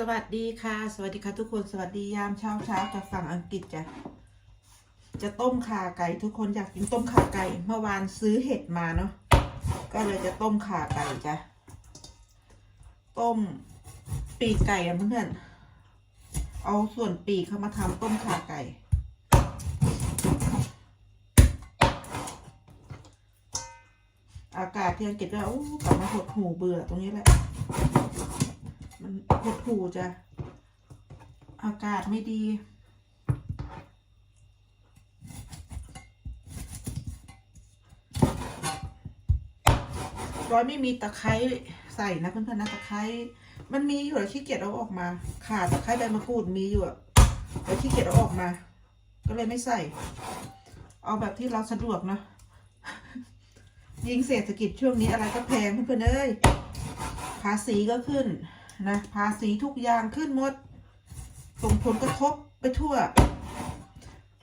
สวัสดีค่ะ สวัสดีค่ะทุกคนสวัสดียามเช้าเช้าจากฝั่งอังกฤษจ้ะจะต้มข่าไก่ทุกคนอยากกินต้มข่าไก่ เมื่อวานซื้อเห็ดมาเนาะก็เลยจะต้มข่าไก่จ้ะต้มปีกไก่อะเพื่อนเอาส่วนปีกเข้ามาทำต้มข่าไก่อากาศที่อังกฤษก็โอ้กลับมาหดหูเบื่อตรงนี้แหละ มันหดหูจ้ะ อากาศไม่ดีร้อยไม่มีตะไคร้ใส่นะเพื่อนๆนะตะไคร้มันมีอยู่แต่ขี้เกียจเอาออกมาขาตะไคร้ใบมะกรูดมีอยู่อะแต่ขี้เกียจเอาออกมา ก็เลยไม่ใส่ เอาแบบที่เราสะดวกนะยิงเศรษฐกิจช่วงนี้อะไรก็แพงเพื่อนๆเอ้ยภาษีก็ขึ้น นะภาษีทุกอย่างขึ้นหมด ส่งผลกระทบไปทั่ว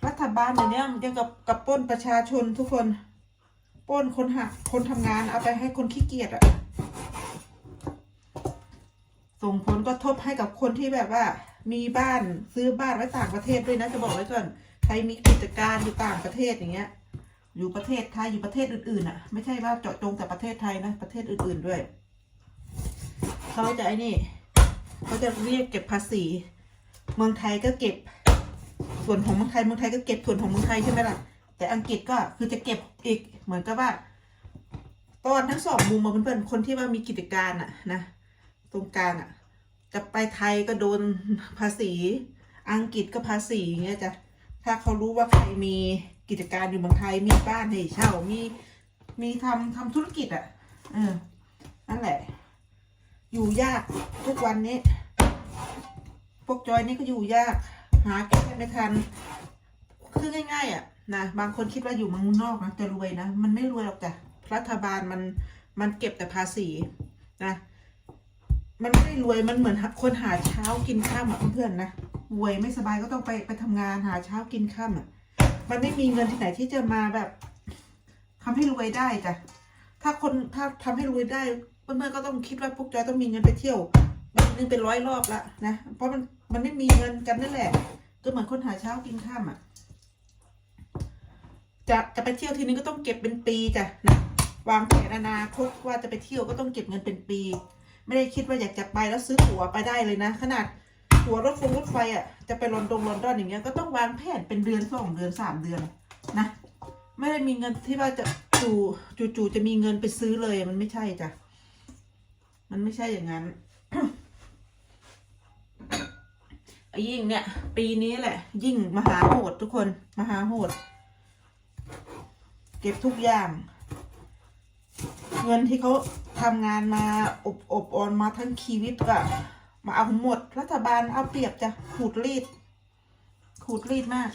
รัฐบาลเดี๋ยวนี้มันยังกับกับป้นประชาชนทุกคนป้นคนหักคนทำงานเอาไปให้คนขี้เกียจอะส่งผลกระทบให้กับคนที่แบบว่า มีบ้านซื้อบ้านไว้ต่างประเทศด้วยนะจะบอกไว้ก่อนใครมีกิจการอยู่ต่างประเทศอย่างเงี้ย อยู่ประเทศไทยอยู่ประเทศอื่นๆอะ ไม่ใช่ว่าเจาะจงแต่ประเทศไทยนะประเทศอื่นๆด้วย เขาจะไอ้นี่เขาจะเรียกเก็บภาษี เมืองไทยก็เก็บ ส่วนของเมืองไทยเมืองไทยก็เก็บส่วนของเมืองไทยใช่ไหมล่ะ แต่อังกฤษก็คือจะเก็บอีกเหมือนกับว่า ตอนทั้งสองมุมมาเพื่อนๆคนที่ว่ามีกิจการอะนะตรงกลางอะจะไปไทยก็โดนภาษี อังกฤษก็ภาษีอย่างเงี้ยจ้ะถ้าเขารู้ว่าใครมีกิจการอยู่เมืองไทยมีบ้านให้เช่ามีมีทำทำธุรกิจอะเออนั่นแหละ อยู่ยากทุกวันนี้ พวกจอยนี่ก็อยู่ยาก หาแก้ไม่ทัน คือง่าย ๆ อะนะบางคนคิดว่าอยู่เมืองนอกนะจะรวยนะ มันไม่รวยหรอกจ้ะรัฐบาลมันมันเก็บแต่ภาษีนะมันไม่ได้รวยมันเหมือนคนหาเช้ากินข้ามอะเพื่อนๆนะรวยไม่สบายก็ต้องไปไปทำงานหาเช้ากินข้ามอะมันไม่มีเงินที่ไหนที่จะมาแบบทำให้รวยได้จ้ะถ้าคนถ้าทำให้รวยได้ เพื่อนๆก็ต้องคิดว่าพวกจอยต้องมีเงินไปเที่ยวปีนึงเป็นร้อยรอบละนะเพราะมันมันไม่มีเงินกันนั่นแหละก็เหมือนคนหาเช้ากินข้ามอะจะจะไปเที่ยวทีนึงก็ต้องเก็บเป็นปีจ้ะนะวางแผนอนาคตว่าจะไปเที่ยวก็ต้องเก็บเงินเป็นปี ไม่ได้คิดว่าอยากจะไปแล้วซื้อตั๋วไปได้เลยนะ ขนาดตั๋วรถฟงรถไฟอะจะไปลอนดงลอนดอนอย่างเงี้ยก็ต้องวางแผนเป็นเดือนสองเดือนสามเดือนนะไม่ได้มีเงินที่ว่าจะจู่จู่ๆจะมีเงินไปซื้อเลยมันไม่ใช่จ้ะ มันไม่ใช่อย่างนั้นยิ่งเนี่ย ปีนี้แหละ ยิ่งมหาโหดทุกคนมหาโหด เก็บทุกอย่าง เงินที่เขาทำงานมาอบอบออนมาทั้งชีวิตก็มาเอาหมด รัฐบาลเอาเปรียบจะขูดรีดขูดรีดมาก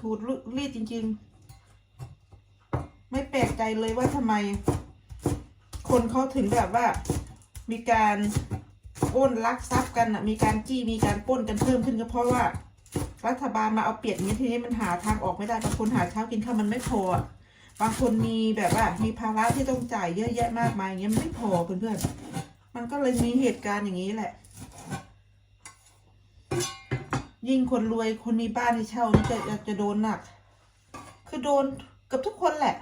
ขูดรีดจริง ๆ ไม่แปลกใจเลยว่าทำไม คนเขาถึงแบบว่า มีการป้นลักทรัพย์กันอะมีการจี้มีการป้นกันเพิ่มขึ้นก็เพราะว่า รัฐบาลมาเอาเปรียบอย่างนี้ทีนี้มันหาทางออกไม่ได้บางคนหาเช้ากินข้าวมันไม่พอบางคนมีแบบว่ามีภาระที่ต้องจ่ายเยอะแยะมากมายอย่างเงี้ยมันไม่พอเพื่อนๆมันก็เลยมีเหตุการณ์อย่างนี้แหละ ยิ่งคนรวยคนมีบ้านให้เช่านี่จะจะโดนหนัก คือโดนกับทุกคนแหละ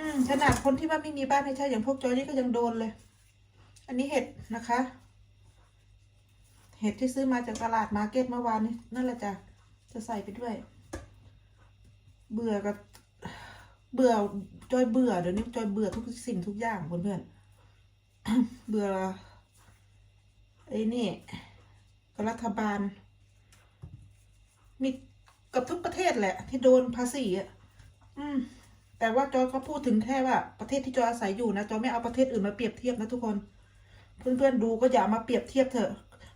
อืมขนาดคนที่ว่าไม่มีบ้านให้เช่าอย่างพวกจอยนี่ก็ยังโดนเลย อันนี้เห็ดนะคะ เห็ดที่ซื้อมาจากตลาดมาร์เก็ตเมื่อวานนี้นั่นแหละจ้ะจะใส่ไปด้วย เบื่อกับ เบื่อจอยเบื่อเดี๋ยวนี้จอยเบื่อทุกสิ่งทุกอย่างเพื่อนเบื่อไอ้นี่กับรัฐบาล มีกับทุกประเทศแหละ ที่โดนภาษีอะ อืม แต่ว่าจอยก็พูดถึงแค่ว่าประเทศที่จอยอาศัยอยู่นะจอยไม่เอาประเทศอื่นมาเปรียบเทียบนะทุกคน เพื่อนๆดูก็อย่ามาเปรียบเทียบเถอะ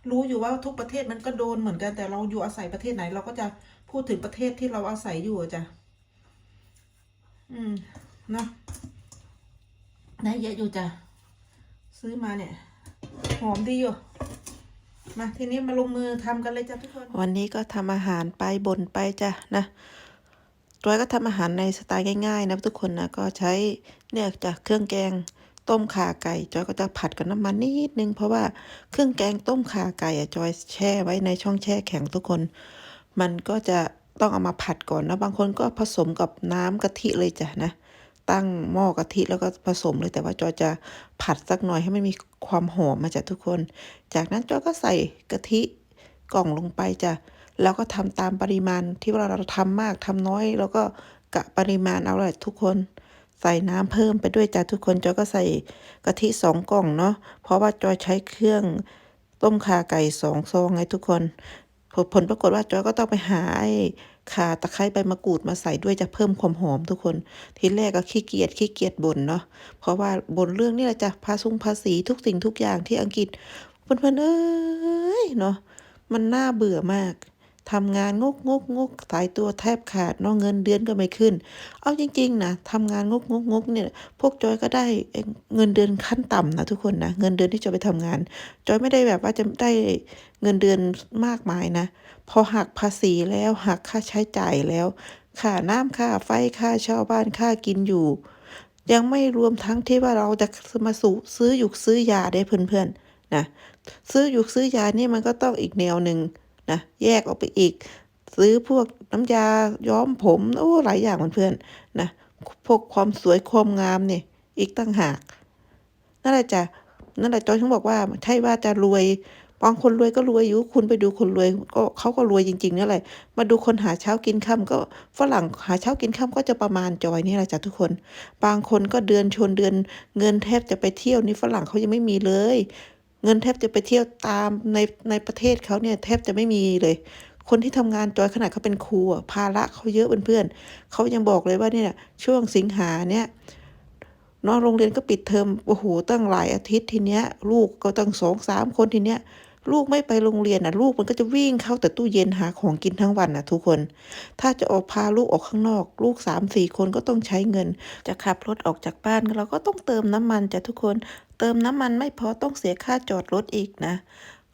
รู้อยู่ว่าทุกประเทศมันก็โดนเหมือนกันแต่เราอยู่อาศัยประเทศไหน เราก็จะพูดถึงประเทศที่เราอาศัยอยู่จ้ะอืมนะได้เยอะอยู่จ้ะซื้อมาเนี่ย หอมดีอยู่มาทีนี้มาลงมือทำกันเลยจ้ะทุกคน วันนี้ก็ทำอาหารไปบ่นไปจ้ะนะ ตัวก็ทำอาหารในสไตล์ง่ายๆนะทุกคนนะก็ใช้เนี่ยจากเครื่องแกงต้มข่าไก่ จอยก็จะผัดกับน้ำมันนิดนึง เพราะว่าเครื่องแกงต้มข่าไก่อะจอยแช่ไว้ในช่องแช่แข็งทุกคน มันก็จะต้องเอามาผัดก่อนนะบางคนก็ผสมกับน้ำกะทิเลยจ้ะนะ ตั้งหม้อกะทิแล้วก็ผสมเลยแต่ว่าจอยจะผัดสักหน่อยให้มันมีความหอมมาจากทุกคน จากนั้นจอยก็ใส่กะทิกล่องลงไปจ้ะ แล้วก็ทำตามปริมาณที่ว่าเราทำมากทำน้อย แล้วก็กะปริมาณเอาเลยทุกคน ใส่น้ำเพิ่มไปด้วยจ้ะทุกคนจอยก็ใส่กะทิสองกล่องเนาะเพราะว่าจอยใช้เครื่องต้มขาไก่สองซองไงทุกคนผลผลปรากฏว่าจอยก็ต้องไปหาไอ้ขาตะไคร้ใบมะกรูดมาใส่ด้วยจะเพิ่มความหอมทุกคน ทีแรกก็ขี้เกียจขี้เกียจบ่นเนาะเพราะว่าบ่นเรื่องนี่แหละจ้ะภาษุงภาษีทุกสิ่งทุกอย่างที่อังกฤษเพื่อนๆเอ้ยเนาะมันน่าเบื่อมาก ทำงานงกงกงกสายตัวแทบขาดนาะเงินเดือนก็ไม่ขึ้น เอาจริง ๆ นะทำงานงกงกงกเนี่ย พวกจอยก็ได้เงินเดือนขั้นต่ำนะทุกคนนะเงินเดือนที่จอยไปทำงาน จอยไม่ได้แบบว่าจะได้เงินเดือนมากมายนะ พอหักภาษีแล้วหักค่าใช้จ่ายแล้วค่าน้ำค่าไฟค่าเช่าบ้านค่ากินอยู่ ยังไม่รวมทั้งที่ว่าเราจะมาสูซื้ออยู่ซื้อยาได้เพื่อนๆนะซื้ออยู่ซื้อยานี่มันก็ต้องอีกแนวหนึ่ง นะแยกออกไปอีก ซื้อพวกน้ำยาย้อมผมโอ้หลายอย่างเพื่อนๆนะพวกความสวยความงามเนี่ยอีกตั้งหากนั่นแหละจ้ะนั่นแหละจอยถึงบอกว่าใช่ว่าจะรวยบางคนรวยก็รวยอยู่คุณไปดูคนรวยก็เขาก็รวยจริงๆนั่นแหละมาดูคนหาเช้ากินค่ำก็ฝรั่งหาเช้ากินค่ำก็จะประมาณจอยนี่แหละจ้ะทุกคน บางคนก็เดือนชนเดือนเงินแทบจะไปเที่ยวนี่ฝรั่งเขายังไม่มีเลย เงินแทบจะไปเที่ยวตามในในประเทศเขาเนี่ยแทบจะไม่มีเลย คนที่ทำงานจอยขนาดเขาเป็นครูภาระเขาเยอะเพื่อนๆเขายังบอกเลยว่าเนี่ยช่วงสิงหาเนี่ยน้องโรงเรียนก็ปิดเทอมโอ้โหตั้งหลายอาทิตย์ทีเนี้ย ลูกก็ตั้งสองสามคนทีเนี้ย ลูกไม่ไปโรงเรียนน่ะลูกมันก็จะวิ่งเข้าแต่ตู้เย็นหาของกินทั้งวันน่ะทุกคน ถ้าจะออกพาลูกออกข้างนอก ลูกสามสี่คนก็ต้องใช้เงิน จะขับรถออกจากบ้านเราก็ต้องเติมน้ำมันจ้ะทุกคน เติมน้ำมันไม่พอต้องเสียค่าจอดรถอีกนะ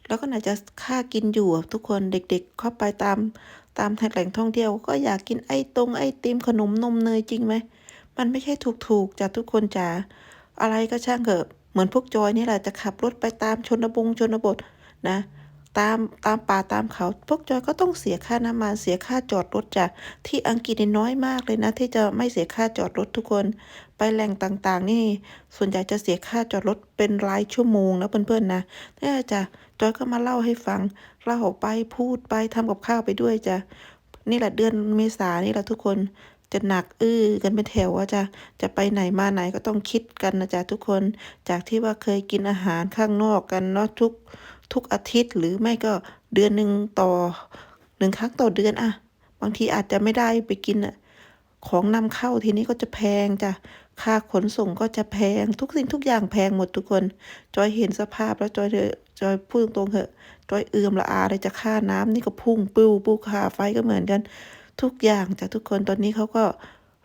แล้วก็ไหนจะค่ากินอยู่ทุกคนเด็กๆเข้าไปตาม ตามแหล่งท่องเที่ยวก็อยากกินไอ้ตรงไอ้ติมขนมนมเนยจริงไหมมันไม่ใช่ถูกๆจ้ะทุกคนจ๋าอะไรก็ช่างเถอะเหมือนพวกจอยนี่แหละจะขับรถไปตามชนบงชนบท นะตามตามป่าตามเขาพวกจอยก็ต้องเสียค่าน้ำมันเสียค่าจอดรถจ้ะที่อังกฤษน้อยมากเลยนะ ที่จะไม่เสียค่าจอดรถทุกคน ไปแหล่งต่างๆ นี่ ส่วนใหญ่จะเสียค่าจอดรถเป็นรายชั่วโมงนะเพื่อนๆนะนี่จ้ะจอยก็มาเล่าให้ฟังเล่าไปพูดไปทำกับข้าวไปด้วยจ้ะนี่แหละเดือนเมษานี่แหละทุกคนจะหนักอื้อกันเป็นแถวว่าจะจะไปไหนมาไหนก็ต้องคิดกันนะจ๊ะทุกคนจากที่ว่าเคยกินอาหารข้างนอกกันเนาะทุก ทุกอาทิตย์ หรือไม่ก็เดือนหนึ่งต่อหนึ่งครั้งต่อเดือนอะบางทีอาจจะไม่ได้ไปกินอะของนำเข้าทีนี้ก็จะแพงจ้ะค่าขนส่งก็จะแพงทุกสิ่งทุกอย่างแพงหมดทุกคน จอยเห็นสภาพแล้วจอยเอจอยพูดตรงๆเถอะ จอยเอือมละอาเลยจะค่าน้ำนี่ก็พุ่งปิ้วปูค่าไฟก็เหมือนกัน ทุกอย่างจากทุกคนตอนนี้เขาก็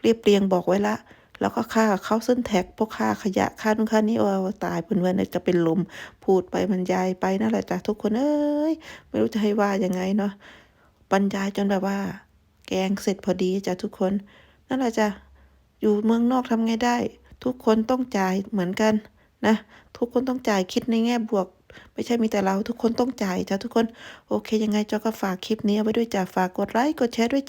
เรียบเรียงบอกไว้ละ แล้วก็ค่าเข้าเส้นแท็กพวกค่าขยะค่านู่นค่านี่โอ้ตายเพื่อนๆจะเป็นลมพูดไปบรรยายไปนั่นแหละจ้ะทุกคนเอ้ยไม่รู้จะให้ว่ายังไงเนาะบรรยายจนแบบว่า แกงเสร็จพอดีจ้ะทุกคน นั่นแหละจ้ะอยู่เมืองนอกทำไงได้ ทุกคนต้องจ่ายเหมือนกันนะ ทุกคนต้องจ่ายคิดในแง่บวกไม่ใช่มีแต่เราทุกคนต้องจ่ายจ้ะทุกคน โอเค ยังไงจอก็ฝากคลิปนี้เอาไว้ด้วยจ้ะฝากกดไลค์กดแชร์ด้วยจ้ะ